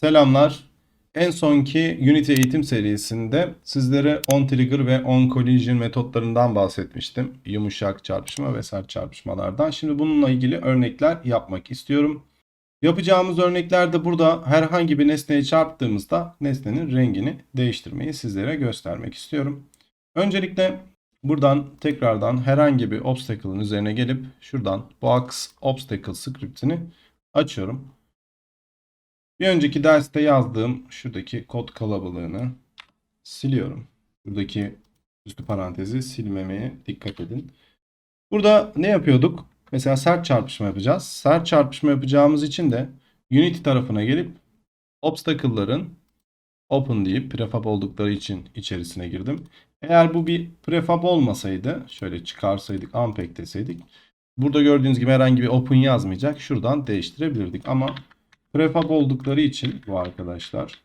Selamlar. En sonki Unity eğitim serisinde sizlere on trigger ve on collision metotlarından bahsetmiştim. Yumuşak çarpışma ve sert çarpışmalardan. Şimdi bununla ilgili örnekler yapmak istiyorum. Yapacağımız örneklerde burada herhangi bir nesneye çarptığımızda nesnenin rengini değiştirmeyi sizlere göstermek istiyorum. Öncelikle buradan tekrardan herhangi bir obstacle'ın üzerine gelip şuradan box obstacle script'ini açıyorum. Bir önceki derste yazdığım şuradaki kod kalabalığını siliyorum. Buradaki üstü parantezi silmemeye dikkat edin. Burada ne yapıyorduk? Mesela sert çarpışma yapacağız. Sert çarpışma yapacağımız için de Unity tarafına gelip obstacle'ların open deyip prefab oldukları için içerisine girdim. Eğer bu bir prefab olmasaydı şöyle çıkarsaydık unpack deseydik burada gördüğünüz gibi herhangi bir open yazmayacak. Şuradan değiştirebilirdik ama prefab oldukları için bu arkadaşlar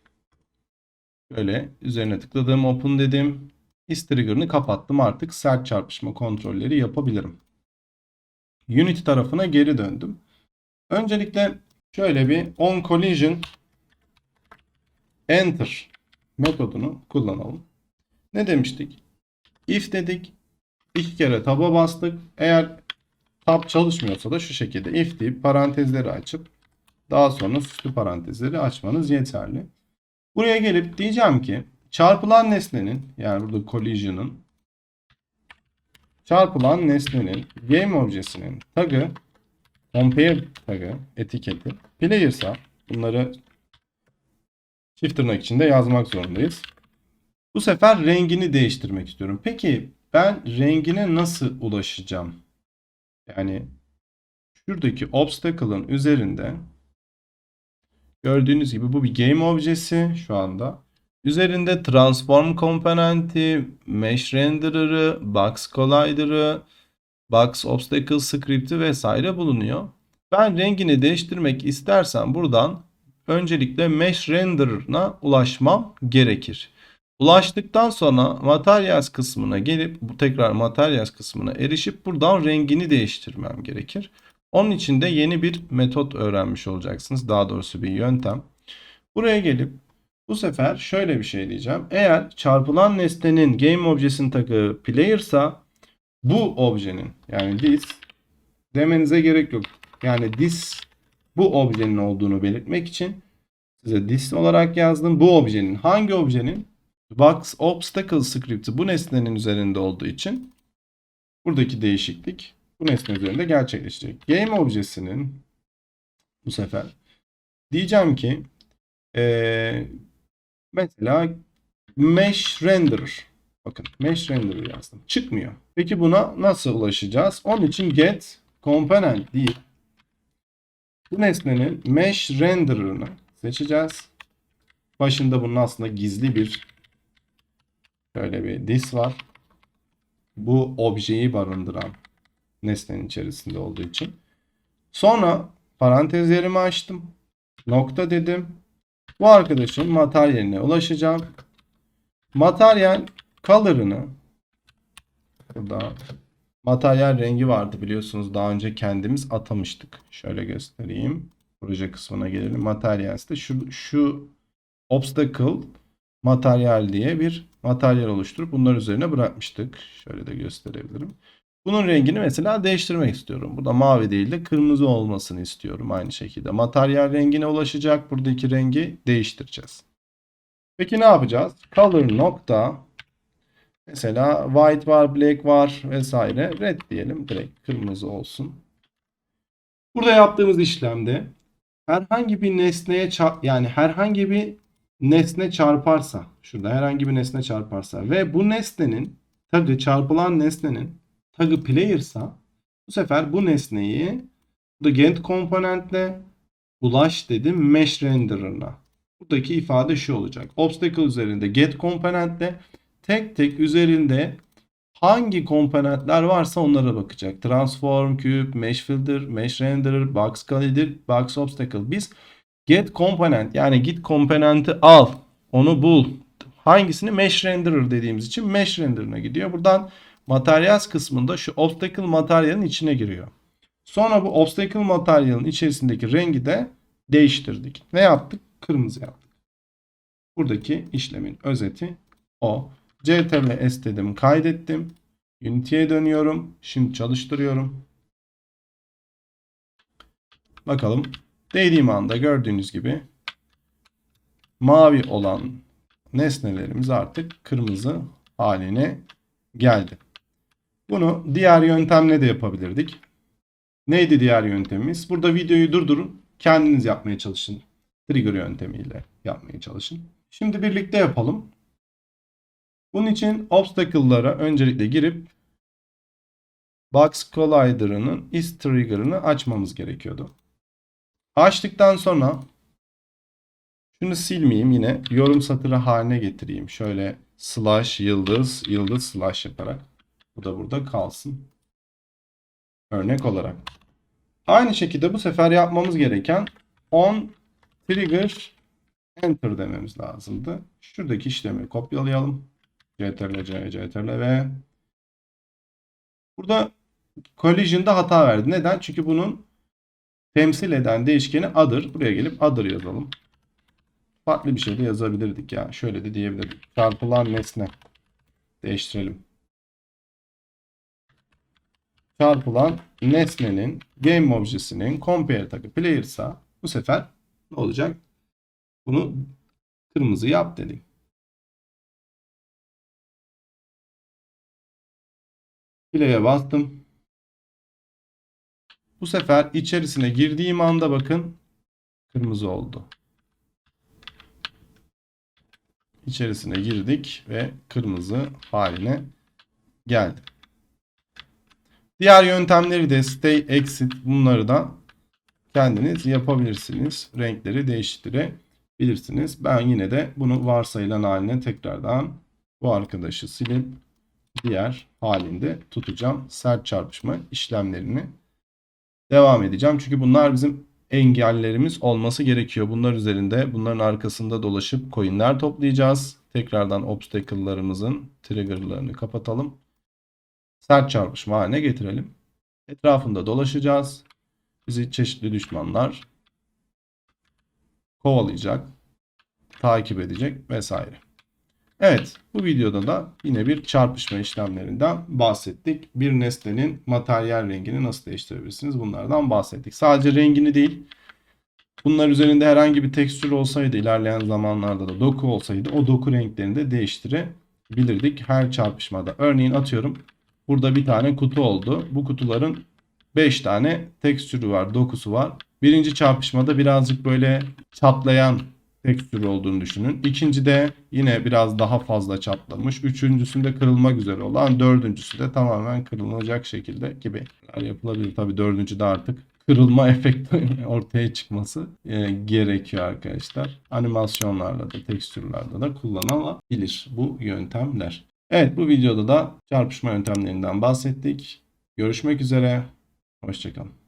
şöyle üzerine tıkladım open dedim. Is trigger'ını kapattım artık sert çarpışma kontrolleri yapabilirim. Unity tarafına geri döndüm. Öncelikle şöyle bir on collision enter metodunu kullanalım. Ne demiştik? If dedik. iki kere tab'a bastık. Eğer tab çalışmıyorsa da şu şekilde if deyip parantezleri açıp daha sonra süslü parantezleri açmanız yeterli. Buraya gelip diyeceğim ki çarpılan nesnenin yani burada collision'ın çarpılan nesnenin game objesinin tagı compare tagı etiketi player'sa bunları çift tırnak içinde yazmak zorundayız. Bu sefer rengini değiştirmek istiyorum. Peki ben rengine nasıl ulaşacağım? Yani şuradaki obstacle'ın üzerinde gördüğünüz gibi bu bir game objesi şu anda. Üzerinde transform komponenti, mesh renderer'ı, box collider'ı, box obstacle script'i vesaire bulunuyor. Ben rengini değiştirmek istersem buradan öncelikle mesh renderer'ına ulaşmam gerekir. Ulaştıktan sonra materials kısmına gelip bu tekrar materials kısmına erişip buradan rengini değiştirmem gerekir. Onun için de yeni bir metot öğrenmiş olacaksınız. Daha doğrusu bir yöntem. Buraya gelip bu sefer şöyle bir şey diyeceğim. Eğer çarpılan nesnenin game objesinin tagı player'sa bu objenin yani this demenize gerek yok. Yani this bu objenin olduğunu belirtmek için size this olarak yazdım. Bu objenin hangi objenin? Box obstacle script'i bu nesnenin üzerinde olduğu için buradaki değişiklik bu nesne üzerinde gerçekleşecek. Game objesinin bu sefer diyeceğim ki ee, mesela mesh renderer bakın mesh renderer yazdım. Çıkmıyor. Peki buna nasıl ulaşacağız? Onun için get component deyip bu nesnenin mesh renderer'ını seçeceğiz. Başında bunun aslında gizli bir şöyle bir this var. Bu objeyi barındıran nesnenin içerisinde olduğu için. Sonra parantezlerimi açtım. Nokta dedim. Bu arkadaşın materyaline ulaşacağım. Materyal color'ını burada materyal rengi vardı biliyorsunuz daha önce kendimiz atamıştık. Şöyle göstereyim. Proje kısmına gelelim. Materyals'te şu, şu obstacle materyal diye bir materyal oluşturup bunlar üzerine bırakmıştık. Şöyle de gösterebilirim. Bunun rengini mesela değiştirmek istiyorum. Burada mavi değil de kırmızı olmasını istiyorum aynı şekilde. Materyal rengine ulaşacak. Buradaki rengi değiştireceğiz. Peki ne yapacağız? Color nokta mesela white var, black var vesaire. Red diyelim. Direkt kırmızı olsun. Burada yaptığımız işlemde herhangi bir nesneye yani herhangi bir nesne çarparsa şurada herhangi bir nesne çarparsa ve bu nesnenin tagı çarpılan nesnenin tagı player'sa bu sefer bu nesneyi bu da get komponentle ulaş dedim mesh renderer'ına. Buradaki ifade şu olacak. Obstacle üzerinde get komponentle tek tek üzerinde hangi komponentler varsa onlara bakacak. Transform, cube, mesh filter, mesh renderer, box collider, box obstacle. Biz get komponent yani git komponenti al, onu bul. Hangisini mesh renderer dediğimiz için mesh renderer'ına gidiyor. Buradan Materials kısmında şu obstacle materyalin içine giriyor. Sonra bu obstacle materyalin içerisindeki rengi de değiştirdik. Ne yaptık? kırmızı yaptık. Buradaki işlemin özeti o. CTRL S dedim kaydettim. Unity'ye dönüyorum. Şimdi çalıştırıyorum. Bakalım. Değdiğim anda gördüğünüz gibi mavi olan nesnelerimiz artık kırmızı haline geldi. Bunu diğer yöntemle de yapabilirdik. Neydi diğer yöntemimiz? Burada videoyu durdurun. Kendiniz yapmaya çalışın. Trigger yöntemiyle yapmaya çalışın. Şimdi birlikte yapalım. Bunun için obstacle'lara öncelikle girip Box Collider'ının is trigger'ını açmamız gerekiyordu. Açtıktan sonra şunu silmeyeyim yine yorum satırı haline getireyim. Şöyle slash yıldız yıldız slash yaparak. Bu da burada kalsın. Örnek olarak. Aynı şekilde bu sefer yapmamız gereken on trigger enter dememiz lazımdı. Şuradaki işlemi kopyalayalım. CTRL C, CTRL V. Burada collision'da hata verdi. Neden? Çünkü bunun temsil eden değişkeni other. Buraya gelip other yazalım. Farklı bir şey de yazabilirdik ya. Şöyle de diyebilirdik. Çarpılan nesne. Değiştirelim. Çarpılan nesnenin game objesinin compare tagı player'sa bu sefer ne olacak? Bunu kırmızı yap dedik. Play'e bastım. Bu sefer içerisine girdiğim anda bakın kırmızı oldu. İçerisine girdik ve kırmızı haline geldi. Diğer yöntemleri de stay, exit bunları da kendiniz yapabilirsiniz. Renkleri değiştirebilirsiniz. Ben yine de bunu varsayılan haline tekrardan bu arkadaşı silip diğer halinde tutacağım. Sert çarpışma işlemlerini devam edeceğim. Çünkü bunlar bizim engellerimiz olması gerekiyor. Bunlar üzerinde bunların arkasında dolaşıp coinler toplayacağız. Tekrardan obstacle'larımızın trigger'larını kapatalım. Sert çarpışma haline getirelim. Etrafında dolaşacağız. Bizi çeşitli düşmanlar kovalayacak, takip edecek vesaire. Evet, bu videoda da yine bir çarpışma işlemlerinden bahsettik. Bir nesnenin materyal rengini nasıl değiştirebilirsiniz bunlardan bahsettik. Sadece rengini değil, bunlar üzerinde herhangi bir tekstür olsaydı ilerleyen zamanlarda da doku olsaydı o doku renklerini de değiştirebilirdik her çarpışmada. Örneğin atıyorum burada bir tane kutu oldu. Bu kutuların 5 tane tekstürü var, dokusu var. Birinci çarpışmada birazcık böyle çatlayan tekstür olduğunu düşünün. İkinci de yine biraz daha fazla çatlamış. Üçüncüsünde kırılmak üzere olan. Dördüncüsü de tamamen kırılacak şekilde gibi yapılabilir. Tabii dördüncü de artık kırılma efekti ortaya çıkması e, gerekiyor arkadaşlar. Animasyonlarla da tekstürlerde de kullanılabilir bu yöntemler. Evet bu videoda da çarpışma yöntemlerinden bahsettik. Görüşmek üzere. Hoşçakalın.